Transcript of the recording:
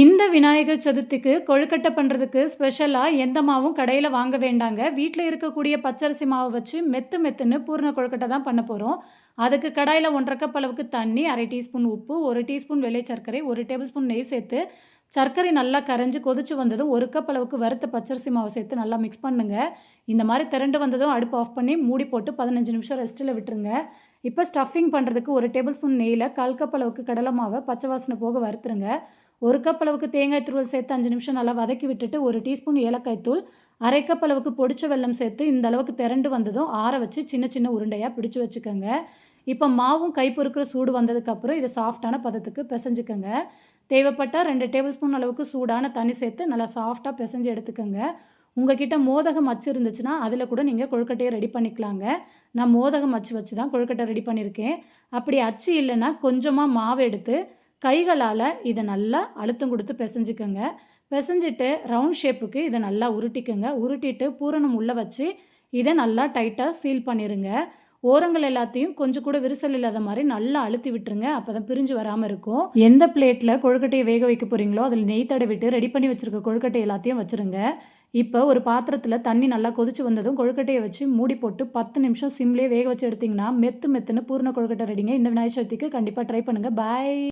இந்த விநாயகர் சதுர்த்திக்கு கொழுக்கட்டை பண்ணுறதுக்கு ஸ்பெஷலாக எந்த மாவும் கடையில் வாங்க வேண்டாங்க. வீட்டில் இருக்கக்கூடிய பச்சரிசி மாவை வச்சு மெத்து மெத்துன்னு பூர்ண கொழுக்கட்டை தான் பண்ண போகிறோம் அதுக்கு கடாயில் ஒன்றரை கப் அளவுக்கு தண்ணி அரை டீஸ்பூன் உப்பு ஒரு டீஸ்பூன் வெள்ளை சர்க்கரை ஒரு டேபிள் ஸ்பூன் நெய் சேர்த்து சர்க்கரை நல்லா கரைஞ்சி கொதிச்சு வந்ததும் ஒரு கப் அளவுக்கு வறுத்த பச்சரிசி மாவை சேர்த்து நல்லா மிக்ஸ் பண்ணுங்கள் இந்த மாதிரி திரண்டு வந்ததும் அடுப்பு ஆஃப் பண்ணி மூடி போட்டு பதினஞ்சு நிமிஷம் ரெஸ்ட்டில் விட்டுருங்க. இப்போ ஸ்டஃபிங் பண்ணுறதுக்கு ஒரு டேபிள் ஸ்பூன் நெய்யில் கால் கப் அளவுக்கு கடலை மாவை பச்சை வாசனை போக வறுத்துருங்க. ஒரு கப் அளவுக்கு தேங்காய் துருவல் சேர்த்து அஞ்சு நிமிஷம் நல்லா வதக்கி விட்டுட்டு ஒரு டீஸ்பூன் ஏலக்காய் தூள் அரை கப் அளவுக்கு பொடிச்ச வெல்லம் சேர்த்து இந்த அளவுக்கு திரண்டு வந்ததும் ஆற வச்சு சின்ன சின்ன உருண்டையாக பிடிச்சி வச்சுக்கோங்க. இப்போ மாவும் கை பொறுக்கிற சூடு வந்ததுக்கப்புறம் இதை சாஃப்டான பதத்துக்கு பிசைஞ்சுக்கோங்க. தேவைப்பட்டால் ரெண்டு டேபிள் ஸ்பூன் அளவுக்கு சூடான தண்ணி சேர்த்து நல்லா சாஃப்டாக பிசைஞ்சு எடுத்துக்கோங்க. உங்ககிட்ட மோதகம் அச்சு இருந்துச்சுன்னா அதில் கூட நீங்கள் கொழுக்கட்டையை ரெடி பண்ணிக்கலாங்க. நான் மோதகம் அச்சு வச்சு தான் கொழுக்கட்டை ரெடி பண்ணியிருக்கேன் அப்படி அச்சு இல்லைன்னா கொஞ்சமாக மாவு எடுத்து கைகளால் இதை நல்லா அழுத்தம் கொடுத்து பிசைஞ்சிக்கோங்க. பிசைஞ்சிட்டு ரவுண்ட் ஷேப்புக்கு இதை நல்லா உருட்டிக்கோங்க. உருட்டிட்டு பூரணம் உள்ளே வச்சு இதை நல்லா டைட்டாக சீல் பண்ணிடுங்க ஓரங்கள் எல்லாத்தையும் கொஞ்சம் கூட விரிசல் இல்லாத மாதிரி நல்லா அழுத்தி விட்டுருங்க. அப்போ தான் பிரிஞ்சு வராமல் இருக்கும். எந்த பிளேட்டில் கொழுக்கட்டையை வேக வைக்க போகிறீங்களோ அதில் நெய் தடவிட்டு ரெடி பண்ணி வச்சுருக்க கொழுக்கட்டை எல்லாத்தையும் வச்சுருங்க. இப்போ ஒரு பாத்திரத்தில் தண்ணி நல்லா கொதிச்சு வந்ததும் கொழுக்கட்டையை வச்சு மூடி போட்டு பத்து நிமிஷம் சிம்லேயே வேக வச்சு எடுத்திங்கன்னா மெத்து மெத்துன்னு பூர்ண கொழுக்கட்டை ரெடிங்க இந்த விநாயகர் சதுர்த்திக்கு கண்டிப்பாக ட்ரை பண்ணுங்கள் பாய்